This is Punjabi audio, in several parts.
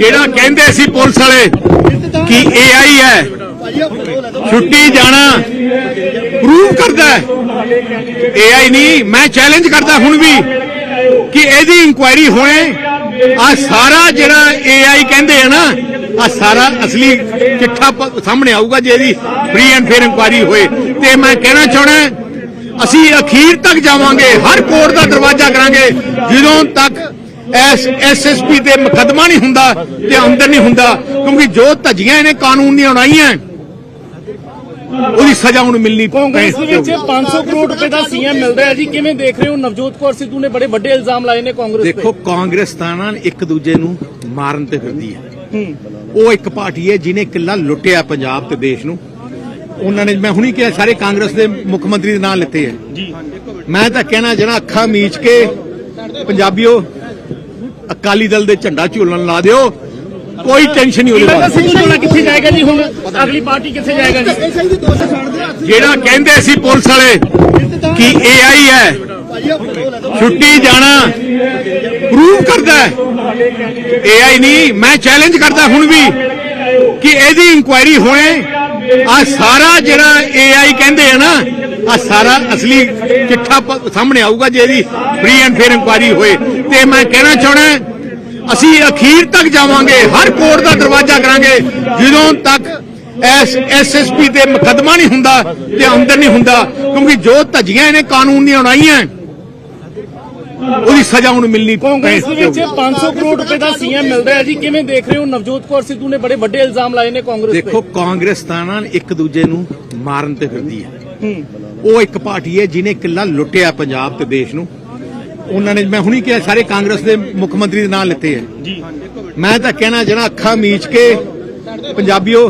ਜਿਹੜਾ ਕਹਿੰਦੇ ਸੀ ਪੁਲਿਸ ਵਾਲੇ ਕਿ ਏਆਈ ਹੈ, ਛੁੱਟੀ ਜਾਣਾ ਪ੍ਰੂਵ ਕਰਦਾ ਹੈ। ਏਆਈ ਨਹੀਂ, ਮੈਂ ਚੈਲੰਜ ਕਰਦਾ ਹੁਣ ਵੀ ਕਿ ਇਹਦੀ ਇਨਕੁਆਇਰੀ ਹੋਏ। ਆ ਸਾਰਾ ਜਿਹੜਾ ਏਆਈ ਕਹਿੰਦੇ ਆ ਨਾ ਆ ਸਾਰਾ ਅਸਲੀ ਚਿੱਠਾ ਸਾਹਮਣੇ ਆਊਗਾ ਜੇ ਇਹਦੀ ਫ੍ਰੀ ਐਂਡ ਫੇਅਰ ਇਨਕੁਆਇਰੀ ਹੋਏ। ਤੇ ਮੈਂ ਕਹਿਣਾ ਚਾਹਣਾ ਅਸੀਂ ਅਖੀਰ ਤੱਕ ਜਾਵਾਂਗੇ, ਹਰ ਕੋਰਟ ਦਾ ਦਰਵਾਜ਼ਾ ਕਰਾਂਗੇ, ਜਦੋਂ ਤੱਕ ਐਸ ਐਸਐਸਪੀ ਤੇ ਮੁਕੱਦਮਾ ਨਹੀਂ ਹੁੰਦਾ ਤੇ ਅੰਦਰ ਨਹੀਂ ਹੁੰਦਾ ਕਿਉਂਕਿ ਜੋ ਧੱਜੀਆਂ ਇਹਨੇ ਕਾਨੂੰਨ ਦੀਆਂ ਉਣਾਈਆਂ ਉਹਦੀ ਸਜ਼ਾ ਹੁਣ ਮਿਲਣੀ ਕਾਂਗਰਸ ਵਿੱਚ 500 ਕਰੋੜ ਰੁਪਏ ਦਾ ਸੀਐਮ ਮਿਲ ਰਿਹਾ ਹੈ ਜੀ ਕਿਵੇਂ ਦੇਖ ਰਹੇ ਹੋ? ਨਵਜੋਤ ਕੌਰ ਸਿੱਧੂ ਨੇ ਬੜੇ ਵੱਡੇ ਇਲਜ਼ਾਮ ਲਾਏ ਨੇ ਕਾਂਗਰਸ ਤੇ। ਦੇਖੋ ਕਾਂਗਰਸ ਤਾਂ ਨਾ ਇੱਕ ਦੂਜੇ ਨੂੰ ਮਾਰਨ ਤੇ ਫਿਰਦੀ ਹੈ। ਉਹ ਇੱਕ ਪਾਰਟੀ ਹੈ ਜਿਹਨੇ ਕਿੱਲਾ ਲੁੱਟਿਆ ਪੰਜਾਬ ਤੇ ਦੇਸ਼ ਨੂੰ। ਉਹਨਾਂ ਨੇ ਮੈਂ ਹੁਣੀ ਕਿਹਾ ਸਾਰੇ ਕਾਂਗਰਸ ਦੇ ਮੁੱਖ ਮੰਤਰੀ ਦੇ ਨਾਂ ਲਿੱਤੇ ਹੈ। ਮੈਂ ਤਾਂ ਕਹਿਣਾ ਜਣਾ ਅੱਖਾਂ ਮੀਚ ਕੇ ਪੰਜਾਬੀਓ ਅਕਾਲੀ ਦਲ ਦੇ ਝੰਡਾ ਝੂਲਣ ਲਾ ਦਿਓ। ਕੋਈ ਟੈਨਸ਼ਨ ਨਹੀਂ ਬਾਰੇ। ਸਿੱਧੂ ਜੋੜਾ ਕਿੱਥੇ ਜਾਏਗਾ ਜੀ ਹੁਣ? ਅਗਲੀ ਪਾਰਟੀ ਕਿੱਥੇ ਜਾਏਗਾ ਜੀ? ਜਿਹੜਾ ਕਹਿੰਦੇ ਸੀ ਪੁਲਿਸ ਵਾਲੇ ਕਿ ਏਆਈ ਹੈ ਛੁੱਟੀ ਜਾਣਾ ਪ੍ਰੂਵ ਕਰਦਾ ਹੈ। ਏਆਈ ਨਹੀਂ ਮੈਂ ਚੈਲੰਜ ਕਰਦਾ ਹੁਣ ਵੀ ਕਿ ਇਹਦੀ ਇਨਕੁਆਇਰੀ ਹੋਏ। ਆ ਸਾਰਾ ਜਿਹੜਾ ਏਆਈ ਕਹਿੰਦੇ ਆ ਨਾ ਆ ਸਾਰਾ ਅਸਲੀ ਚਿੱਠਾ ਸਾਹਮਣੇ ਆਊਗਾ ਜੇ ਇਹਦੀ ਫ੍ਰੀ ਐਂਡ ਫੇਅਰ ਇਨਕੁਆਇਰੀ ਹੋਏ। ਤੇ ਮੈਂ ਕਹਿਣਾ ਚਾਹਣਾ ਅਸੀਂ ਅਖੀਰ ਤੱਕ ਜਾਵਾਂਗੇ ਹਰ ਕੋਰਟ ਦਾ ਦਰਵਾਜ਼ਾ ਕਰਾਂਗੇ ਜਦੋਂ ਤੱਕ ਐਸ ਐਸਐਸਪੀ ਤੇ ਮੁਕੱਦਮਾ ਨਹੀਂ ਹੁੰਦਾ ਤੇ ਅੰਦਰ ਨਹੀਂ ਹੁੰਦਾ ਕਿਉਂਕਿ ਜੋ ਧੱਜੀਆਂ ਇਹਨੇ ਕਾਨੂੰਨ ਦੀਆਂ ਉਣਾਈਆਂ ਉਹਦੀ ਸਜ਼ਾ ਹੁਣ ਮਿਲਣੀ ਕਾਂਗਰਸ ਵਿੱਚ 500 ਕਰੋੜ ਰੁਪਏ ਦਾ ਸੀਐਮ ਮਿਲ ਰਿਹਾ ਜੀ ਕਿਵੇਂ ਦੇਖ ਰਹੇ ਹੋ? ਨਵਜੋਤ ਕੌਰ ਸਿੱਧੂ ਨੇ ਬੜੇ ਵੱਡੇ ਇਲਜ਼ਾਮ ਲਾਏ ਨੇ ਕਾਂਗਰਸ ਤੇ। ਦੇਖੋ ਕਾਂਗਰਸ ਤਾਂ ਨਾ ਇੱਕ ਦੂਜੇ ਨੂੰ ਮਾਰਨ ਤੇ ਫਿਰਦੀ ਹੈ। ਉਹ ਇੱਕ ਪਾਰਟੀ ਹੈ ਜਿਹਨੇ ਕਿੱਲਾ ਲੁੱਟਿਆ ਪੰਜਾਬ ਤੇ ਦੇਸ਼ ਨੂੰ। ਉਹਨਾਂ ਨੇ ਮੈਂ ਹੁਣੀ ਕਿਹਾ ਸਾਰੇ ਕਾਂਗਰਸ ਦੇ ਮੁੱਖ ਮੰਤਰੀ ਦੇ ਨਾਂ ਲਿੱਤੇ ਹੈ। ਜੀ। ਮੈਂ ਤਾਂ ਕਹਿਣਾ ਜਣਾ ਅੱਖਾਂ ਮੀਚ ਕੇ ਪੰਜਾਬੀਓ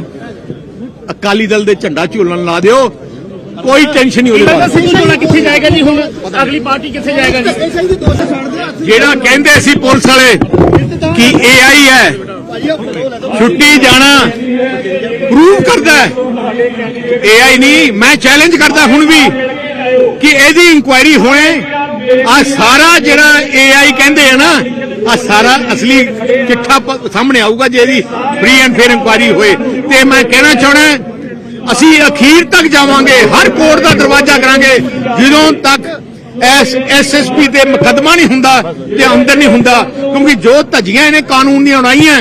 ਅਕਾਲੀ ਦਲ ਦੇ ਝੰਡਾ ਝੂਲਣ ਲਾ ਦਿਓ। ਕੋਈ ਟੈਨਸ਼ਨ ਨਹੀਂ ਬਾਰੇ। ਸਿੱਧੂ ਜੋੜਾ ਕਿੱਥੇ ਜਾਏਗਾ ਜੀ ਹੁਣ? ਅਗਲੀ ਪਾਰਟੀ ਕਿੱਥੇ ਜਾਏਗਾ ਜੀ? ਜਿਹੜਾ ਕਹਿੰਦੇ ਸੀ ਪੁਲਿਸ ਵਾਲੇ ਕਿ ਏਆਈ ਹੈ ਛੁੱਟੀ ਜਾਣਾ ਪ੍ਰੂਵ ਕਰਦਾ ਹੈ। ਏਆਈ ਨਹੀਂ ਮੈਂ ਚੈਲੰਜ ਕਰਦਾ ਹੁਣ ਵੀ ਕਿ ਇਹਦੀ ਇਨਕੁਆਇਰੀ ਹੋਏ। ਆ ਸਾਰਾ ਜਿਹੜਾ ਏਆਈ ਕਹਿੰਦੇ ਆ ਨਾ, ਆ ਸਾਰਾ ਅਸਲੀ ਚਿੱਠਾ ਸਾਹਮਣੇ ਆਊਗਾ ਜੇ ਇਹਦੀ ਫ੍ਰੀ ਐਂਡ ਫੇਅਰ ਇਨਕੁਆਇਰੀ ਹੋਏ। ਤੇ ਮੈਂ ਕਹਿਣਾ ਚਾਹਣਾ ਅਸੀਂ ਅਖੀਰ ਤੱਕ ਜਾਵਾਂਗੇ, ਹਰ ਕੋਰਟ ਦਾ ਦਰਵਾਜ਼ਾ ਕਰਾਂਗੇ, ਜਦੋਂ ਤੱਕ ਐਸ ਐਸਐਸਪੀ ਤੇ ਮੁਕੱਦਮਾ ਨਹੀਂ ਹੁੰਦਾ ਤੇ ਅੰਦਰ ਨਹੀਂ ਹੁੰਦਾ, ਕਿਉਂਕਿ ਜੋ ਧੱਜੀਆਂ ਇਹਨੇ ਕਾਨੂੰਨ ਦੀਆਂ ਉਣਾਈਆਂ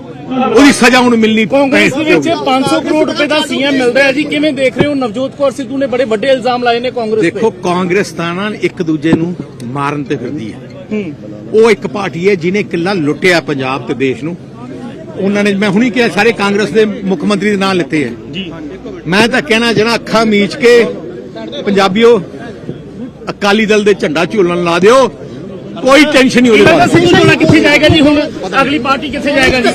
ਉਹਦੀ ਸਜ਼ਾ ਹੁਣ ਮਿਲਣੀ ਕਾਂਗਰਸ ਦੇ ਵਿੱਚ 500 ਕਰੋੜ ਰੁਪਏ ਦਾ ਸੀਐਮ ਮਿਲ ਰਿਹਾ ਹੈ ਜੀ। ਕਿਵੇਂ ਦੇਖ ਰਹੇ ਹੋ? ਨਵਜੋਤ ਕੌਰ ਸਿੱਧੂ ਨੇ ਬੜੇ ਵੱਡੇ ਇਲਜ਼ਾਮ ਲਾਏ ਨੇ ਕਾਂਗਰਸ ਤੇ। ਦੇਖੋ ਕਾਂਗਰਸ ਤਾਂ ਨਾ ਇੱਕ ਦੂਜੇ ਨੂੰ ਮਾਰਨ ਤੇ ਫਿਰਦੀ ਹੈ। ਉਹ ਇੱਕ ਪਾਰਟੀ ਹੈ ਜਿਹਨੇ ਕਿੱਲਾ ਲੁੱਟਿਆ ਪੰਜਾਬ ਤੇ ਦੇਸ਼ ਨੂੰ। ਉਹਨਾਂ ਨੇ ਮੈਂ ਹੁਣੀ ਕਿਹਾ ਸਾਰੇ ਕਾਂਗਰਸ ਦੇ ਮੁੱਖ ਮੰਤਰੀ ਦੇ ਨਾਂ ਲਿੱਤੇ ਹੈ। ਮੈਂ ਤਾਂ ਕਹਿਣਾ ਜਣਾ ਅੱਖਾਂ ਮੀਚ ਕੇ ਪੰਜਾਬੀਓ ਅਕਾਲੀ ਦਲ ਦੇ ਝੰਡਾ ਝੂਲਣ ਲਾ ਦਿਓ। ਕੋਈ ਟੈਨਸ਼ਨ ਨਹੀਂ ਉਹਦੇ ਬਾਰੇ। ਕਿੱਥੇ ਜਾਏਗਾ ਜੀ ਹੁਣ? ਅਗਲੀ ਪਾਰਟੀ ਕਿੱਥੇ ਜਾਏਗਾ ਜੀ?